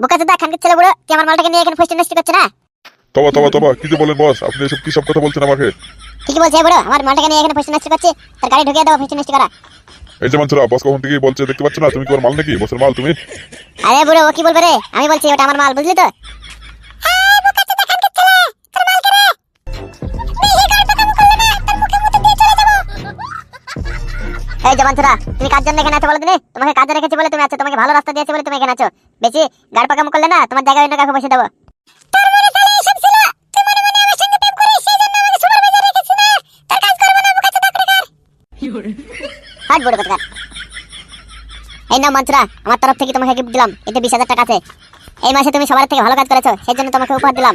বোকা খানকে ছেলে বুড়ো কি আমার মালটাকে নিয়ে এখানে করছে না? তবা তবা তবা কি যে বলেন বস আপনি এসব কি সব কথা বলছেন আমাকে? ঠিকই বলছে বুড়ো আমার মালটাকে নিয়ে এখানে ফেস্টি নষ্ট করছে তার গাড়ি ঢুকিয়ে দাও করা। এই যে মানছরা বস কখন থেকে বলছে দেখতে পাচ্ছ না তুমি কি ওর মাল নাকি? বসের মাল তুমি? আরে বুড়ো ও কি বলবে রে? আমি বলছি ওটা আমার মাল বুঝলি তো? জবান তুমি কার জন্য এখানে আছো বলো দিনে তোমাকে কাজে রেখেছি বলে তুমি আছো তোমাকে ভালো রাস্তা দিয়েছি বলে তুমি এখানে আছো। বেশি গাড় পাকামো করলে না তোমার জায়গায় অন্য কাউকে বসে দেবো। হাট বড় কথা এই নাও মন্ত্রা আমার তরফ থেকে তোমাকে গিফট দিলাম এতে বিশ হাজার টাকা আছে। এই মাসে তুমি সবার থেকে ভালো কাজ করেছ সেই জন্য তোমাকে উপহার দিলাম।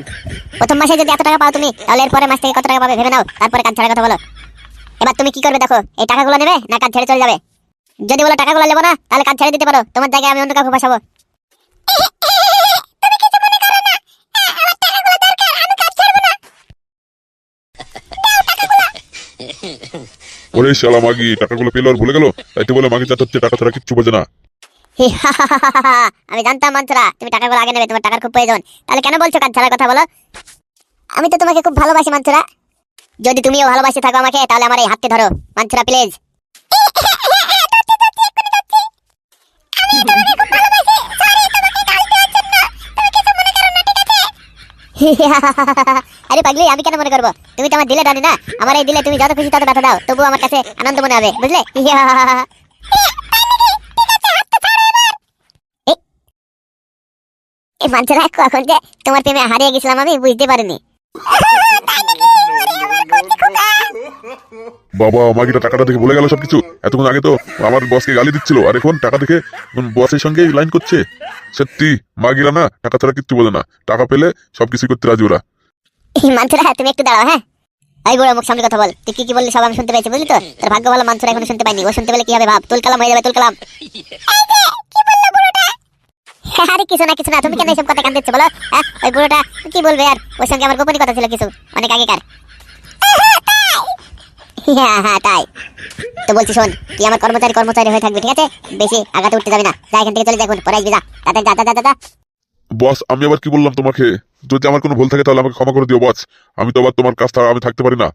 প্রথম মাসে যদি এত টাকা পাও তুমি তাহলে এর পরের মাস থেকে কত টাকা পাবে ভেবে নাও তারপরে কাজ ছাড়া কথা বলো। এবার তুমি কি করবে দেখো এই টাকাগুলো নেবে না কাজ ছেড়ে চলে যাবে? যদি বলো টাকাগুলো নেব না তাহলে কাজ ছেড়ে দিতে পারো। তোমার জায়গায় আমি অন্য কাউকে বসাবো ওরে শালা মাগি টাকাগুলো পেল আর ভুলে গেল? তাই তো বলে মাগি টাকা ছাড়া কিচ্ছু বোঝে না। আমি জানতাম তুমি টাকাগুলো আগে নেবে তোমার টাকার খুব প্রয়োজন। তাহলে কেন বলছো কাজ ছাড়ার কথা বলো? আমি তো তোমাকে খুব ভালোবাসি মন্ত্রা যদি তুমিও ভালোবাসে থাকো আমাকে, তাহলে আমার এই হাতটি ধরো। মন্ত্রা প্লিজ। আরে পাগলি, আমি কেন মনে করব? তুমি তো আমার দিলে ডানি না? আমার এই দিলে তুমি যত খুশি তত ব্যথা দাও তবু আমার কাছে আনন্দ মনে হবে, বুঝলে? এই কখন যে তোমার প্রেমে হারিয়ে গেছিলাম আমি, বুঝতে পারিনি। বাবা মাগিটা টাকাটা দেখে ভুলে গেল সবকিছু? এতক্ষণ আগে তো আমার বসকে গালি দিচ্ছিল। আর এখন টাকা দেখে বসের সঙ্গে লাইন করছে? সত্যি মাগিরা না টাকা ছাড়া কিচ্ছু বলে না। টাকা পেলে সবকিছু করতে রাজি ওরা। এই মানুষেরা তুমি একটু দাঁড়াও হ্যাঁ? এই বড় মুখ সামনে কথা বল। তুই কি কি বললি সব আমি শুনতে পেয়েছি, বুঝলি তো? তোর ভাগ্য ভালো মানুষেরা এখনও শুনতে পাইনি। ও শুনতে পেলে কি হবে ভাব? তুল কালাম হয়ে যাবে তুল কালাম। আরে কিছু না কিছু না। তুমি কেন এসব কথা কান দিচ্ছ বলো? হ্যাঁ ওই বুড়োটা, কি বলবে আর? ওর সঙ্গে আমার গোপনীয় কথা ছিল কিছু, অনেক আগেকার। হ্যাঁ হ্যাঁ তাই। তো বলছি শোন তুই আমার কর্মচারী কর্মচারী হয়ে থাকবি ঠিক আছে? বেশি আগাতে উঠতে যাবি না। যা এখান থেকে চলে যা এখন পরে আসবি যা। তাতে যা যা যা যা। বস আমি আবার কি বললাম তোমাকে? যদি আমার কোনো ভুল থাকে তাহলে আমাকে ক্ষমা করে দিও বস। আমি তো আবার তোমার কাছ আমি থাকতে পারি না।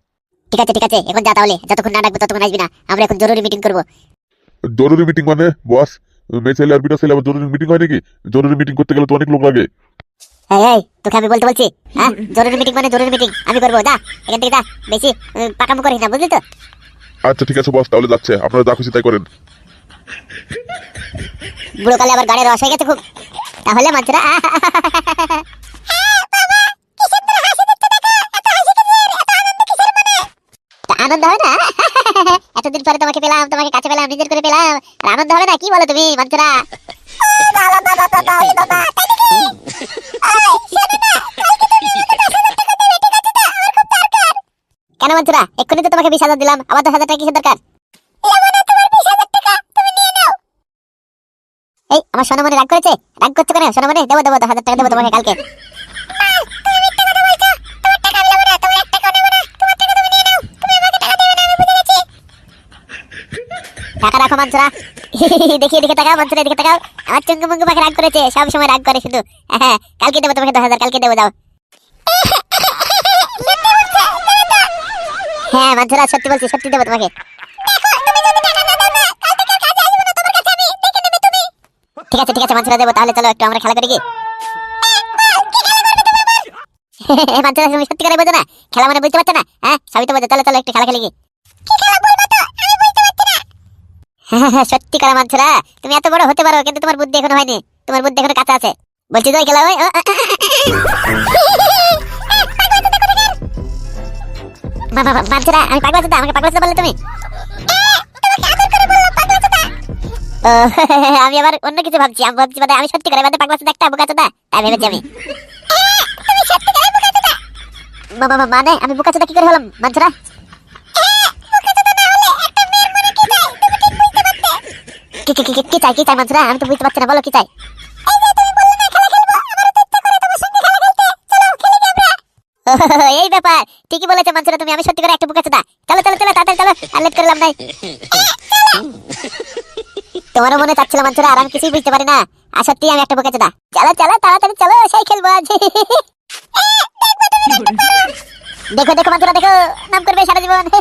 ঠিক আছে ঠিক আছে এখন যা তাহলে। যতক্ষণ না ডাকবো ততক্ষণ আসবি না। আমরা এখন জরুরি মিটিং করব। জরুরি মিটিং মানে? বস মেয়ে ছেলে আর বিটা ছেলে আবার জরুরি মিটিং হয় নাকি? জরুরি মিটিং করতে গেলে তো অনেক লোক লাগে। এই এই তোকে আমি বলতে বলছি হ্যাঁ? জরুরি মিটিং মানে জরুরি মিটিং আমি করব যা এখান থেকে যা বেশি পাকামো করিস না বুঝলি তো? আচ্ছা ঠিক আছে বস তাহলে যাচ্ছে আপনারা যা খুশি তাই করেন। বুড়ো কালে আবার গাড়ির রস হয়ে গেছে খুব। তাহলে মাত্রা আনন্দ হবে না? এতদিন পরে তোমাকে পেলাম, তোমাকে কাছে পেলাম, নিজের করে পেলাম। আর আনন্দ হবে না? কি বলো তুমি মন্ত্রা কেন মন্ত্রা এক্ষুনি তো তোমাকে বিশ হাজার দিলাম। আবার দশ হাজার টাকা দরকার? এই, আমার সোনামণি রাগ করেছে? রাগ করছ কেন? সোনামণি, দেবো দেবো, দশ হাজার টাকা দেবো তোমাকে কালকে। রাখো দেখিয়ে দেখে মন্ত্রা দেখে টাকা আমার চুঙ্গু মুঙ্গু পাখি রাগ করেছে সব সময় রাগ করে শুধু। হ্যাঁ কালকে দেবো তোমাকে দশ হাজার কালকে দেবো হ্যাঁ মন্ত্রা সত্যি বলছি সত্যি দেবো তোমাকে। ঠিক আছে ঠিক আছে মাঞ্চরা দেবো তাহলে চলো একটু আমরা খেলা করি কি? মাঞ্চরা তুমি সত্যি করে বোঝো না খেলা মানে বুঝতে পারছ না? হ্যাঁ সবই তো বোঝো চলো চলো একটু খেলা খেলি কি? হ্যাঁ, হ্যাঁ, সত্যি করে মানছরা তুমি এত বড় হতে পারো কিন্তু তোমার বুদ্ধি এখনও হয়নি তোমার বুদ্ধি এখনও কাঁচা আছে বলছি তো খেলা ওই মানছরা আমি আমাকে বললে তুমি আমি আবার অন্য কিছু ভাবছি আমি ভাবছি মানে আমি সত্যি করে মানে পাগলা চোদা একটা বোকা চোদা ভেবেছি আমি মানে আমি বোকা কি করে হলাম মানছরা কি কি কি কি- চাই কি চাই মানছরা আমি তো বুঝতে পারছি না বলো কি চাই? এই ব্যাপার ঠিকই বলেছে মানছরা তুমি আমি সত্যি করে একটা বোকা চোদা। চলো চলো চলো তাড়াতাড়ি চলো আর লেট করলাম নাই। তোমারও মনে চাচ্ছিল মানছরা আর আমি কিছুই বুঝতে পারি না। আর সত্যি আমি একটা বোকা চোদা। চলো চলো তাড়াতাড়ি চলো সেই খেলব আজ। দেখো দেখো বন্ধুরা দেখো নাম করবে সারা জীবন।